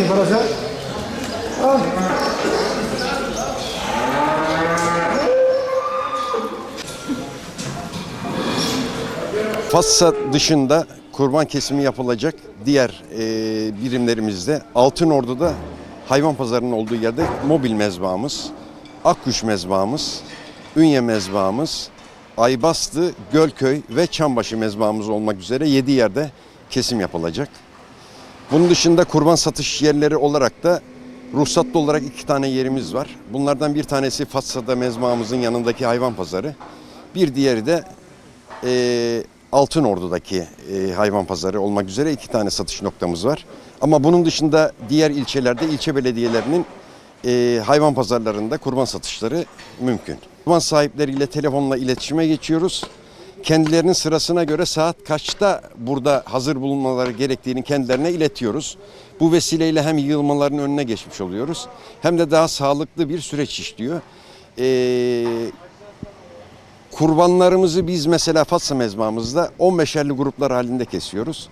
aynı parası. Al. Fatsa dışında kurban kesimi yapılacak diğer e, birimlerimizde Altınordu'da hayvan pazarının olduğu yerde mobil mezbağımız, Akkuş mezbağımız, Ünye mezbağımız, Aybastı, Gölköy ve Çambaşı mezbağımız olmak üzere 7 yerde kesim yapılacak. Bunun dışında kurban satış yerleri olarak da ruhsatlı olarak iki tane yerimiz var. Bunlardan bir tanesi Fatsa'da mezbağımızın yanındaki hayvan pazarı. Bir diğeri de e, Altınordu'daki e, hayvan pazarı olmak üzere iki tane satış noktamız var. Ama bunun dışında diğer ilçelerde ilçe belediyelerinin e, hayvan pazarlarında kurban satışları mümkün. Kurban sahipleriyle telefonla iletişime geçiyoruz. Kendilerinin sırasına göre saat kaçta burada hazır bulunmaları gerektiğini kendilerine iletiyoruz. Bu vesileyle hem yığılmaların önüne geçmiş oluyoruz hem de daha sağlıklı bir süreç işliyor. Ee, Kurbanlarımızı biz mesela Fatsa mezbamızda 15'erli gruplar halinde kesiyoruz.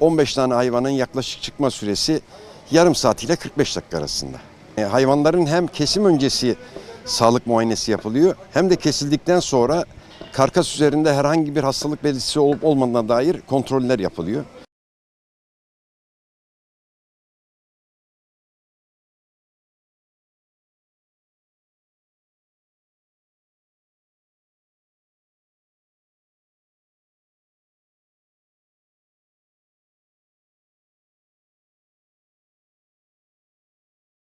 15 tane hayvanın yaklaşık çıkma süresi yarım saat ile 45 dakika arasında. E, hayvanların hem kesim öncesi sağlık muayenesi yapılıyor hem de kesildikten sonra karkas üzerinde herhangi bir hastalık belirtisi olup olmadığına dair kontroller yapılıyor.